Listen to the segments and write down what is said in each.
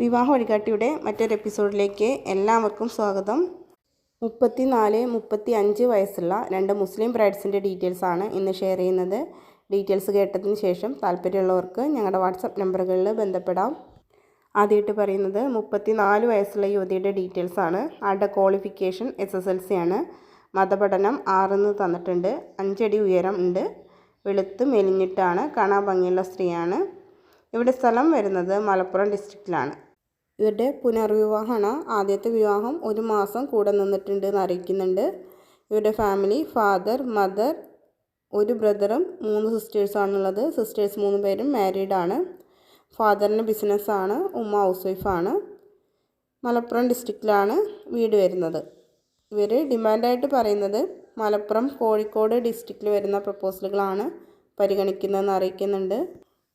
വിവാഹ വഴികാട്ടിയുടെ മറ്റൊരു എപ്പിസോഡിലേക്ക് എല്ലാവർക്കും സ്വാഗതം. മുപ്പത്തി നാല് മുപ്പത്തി അഞ്ച് വയസ്സുള്ള രണ്ട് മുസ്ലിം ബ്രൈഡ്സിന്റെ ഡീറ്റെയിൽസ് ആണ് ഇന്ന് ഷെയർ ചെയ്യുന്നത്. ഡീറ്റെയിൽസ് കേട്ടതിന് ശേഷം താല്പര്യമുള്ളവർക്ക് ഞങ്ങളുടെ വാട്സപ്പ് നമ്പറുകളിൽ ബന്ധപ്പെടാം. ആദ്യമായിട്ട് പറയുന്നത് മുപ്പത്തി നാല് വയസ്സുള്ള യുവതിയുടെ ഡീറ്റെയിൽസ് ആണ്. ആളുടെ qualification S S L C ആണ്. മതപഠനം ആറെന്ന് തന്നിട്ടുണ്ട്. അഞ്ചടി ഉയരം ഉണ്ട്. വെളുത്ത് മെലിഞ്ഞിട്ടാണ്. കാണാൻ ഭംഗിയുള്ള സ്ത്രീയാണ്. ഇവിടെ സ്ഥലം വരുന്നത് മലപ്പുറം ഡിസ്ട്രിക്റ്റിലാണ് ഇവരുടെ പുനർവിവാഹമാണ്. ആദ്യത്തെ വിവാഹം ഒരു മാസം കൂടെ നിന്നിട്ടുണ്ട് എന്ന് അറിയിക്കുന്നുണ്ട്. ഇവരുടെ ഫാമിലി ഫാദർ മദർ ഒരു ബ്രദറും മൂന്ന് സിസ്റ്റേഴ്സാണുള്ളത് സിസ്റ്റേഴ്സ് മൂന്ന് പേരും മാരീഡ് ആണ്. ഫാദറിന് ബിസിനസ്സാണ് ഉമ്മ ഹൗസ് വൈഫാണ് മലപ്പുറം ഡിസ്ട്രിക്റ്റിലാണ് വീട് വരുന്നത്. ഇവർ ഡിമാൻഡായിട്ട് പറയുന്നത് മലപ്പുറം കോഴിക്കോട് ഡിസ്ട്രിക്റ്റിൽ വരുന്ന പ്രപ്പോസലുകളാണ് പരിഗണിക്കുന്നതെന്ന് അറിയിക്കുന്നുണ്ട്.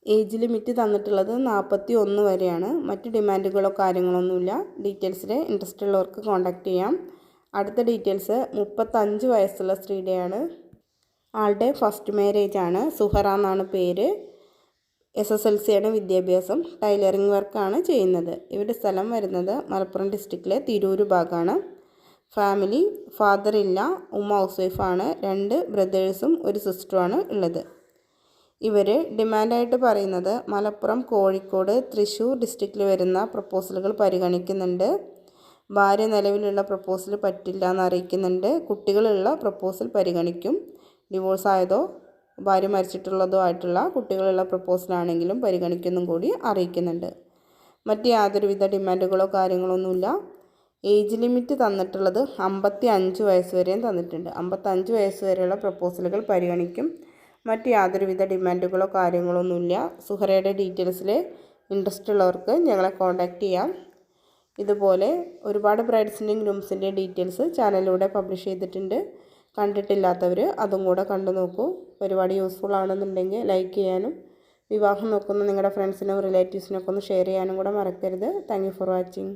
ഏജ് ലിമിറ്റ് തന്നിട്ടുള്ളത് നാൽപ്പത്തി ഒന്ന് വരെയാണ്. മറ്റ് ഡിമാൻഡുകളോ കാര്യങ്ങളൊന്നുമില്ല. ഡീറ്റെയിൽസിൽ ഇൻട്രസ്റ്റ് ഉള്ളവർക്ക് കോൺടാക്റ്റ് ചെയ്യാം. അടുത്ത ഡീറ്റെയിൽസ് മുപ്പത്തഞ്ച് വയസ്സുള്ള സ്ത്രീയുടെയാണ്. ആളുടെ ഫസ്റ്റ് മാരേജ് ആണ് സുഹറ എന്നാണ് പേര്. എസ് എസ് എൽ സിയാണ് വിദ്യാഭ്യാസം ടൈലറിംഗ് വർക്കാണ് ചെയ്യുന്നത്. ഇവരുടെ സ്ഥലം വരുന്നത് മലപ്പുറം ഡിസ്ട്രിക്റ്റിലെ തിരൂർ ഭാഗമാണ് ഫാമിലി ഫാദർ ഇല്ല ഉമ്മ ഹൗസ് വൈഫാണ്. രണ്ട് ബ്രദേഴ്സും ഒരു സിസ്റ്ററുമാണ് ഉള്ളത്. ഇവർ ഡിമാൻഡായിട്ട് പറയുന്നത് മലപ്പുറം കോഴിക്കോട് തൃശ്ശൂർ ഡിസ്ട്രിക്റ്റിൽ വരുന്ന പ്രപ്പോസലുകൾ പരിഗണിക്കുന്നുണ്ട്. ഭാര്യ നിലവിലുള്ള പ്രപ്പോസൽ പറ്റില്ല എന്ന് അറിയിക്കുന്നുണ്ട് കുട്ടികളുള്ള പ്രപ്പോസൽ പരിഗണിക്കും. ഡിവോഴ്സ് ആയതോ ഭാര്യ മരിച്ചിട്ടുള്ളതോ ആയിട്ടുള്ള കുട്ടികളുള്ള പ്രപ്പോസലാണെങ്കിലും പരിഗണിക്കുന്നതും കൂടി അറിയിക്കുന്നുണ്ട്. മറ്റ് യാതൊരുവിധ ഡിമാൻഡുകളോ കാര്യങ്ങളോ ഒന്നുമില്ല ഏജ് ലിമിറ്റ് തന്നിട്ടുള്ളത് അമ്പത്തി അഞ്ച് വയസ്സ് വരെയും തന്നിട്ടുണ്ട്. അമ്പത്തഞ്ച് വയസ്സ് വരെയുള്ള പ്രപ്പോസലുകൾ പരിഗണിക്കും. മറ്റ് യാതൊരുവിധ ഡിമാൻഡുകളോ കാര്യങ്ങളോ ഒന്നുമില്ല സുഹറയുടെ ഡീറ്റെയിൽസിൽ ഇൻട്രസ്റ്റ് ഉള്ളവർക്ക് ഞങ്ങളെ കോൺടാക്റ്റ് ചെയ്യാം. ഇതുപോലെ ഒരുപാട് ബ്രൈഡ്സിന്റെയും ഗ്രൂംസിന്റെയും ഡീറ്റെയിൽസ് ചാനലിലൂടെ പബ്ലിഷ് ചെയ്തിട്ടുണ്ട്. കണ്ടിട്ടില്ലാത്തവർ അതും കൂടെ കണ്ടു നോക്കൂ. പരിപാടി യൂസ്ഫുൾ ആണെന്നുണ്ടെങ്കിൽ ലൈക്ക് ചെയ്യാനും വിവാഹം നോക്കുന്ന നിങ്ങളുടെ ഫ്രണ്ട്സിനും റിലേറ്റീവ്സിനൊക്കെ ഒന്ന് ഷെയർ ചെയ്യാനും കൂടെ മറക്കരുത്. Thank for watching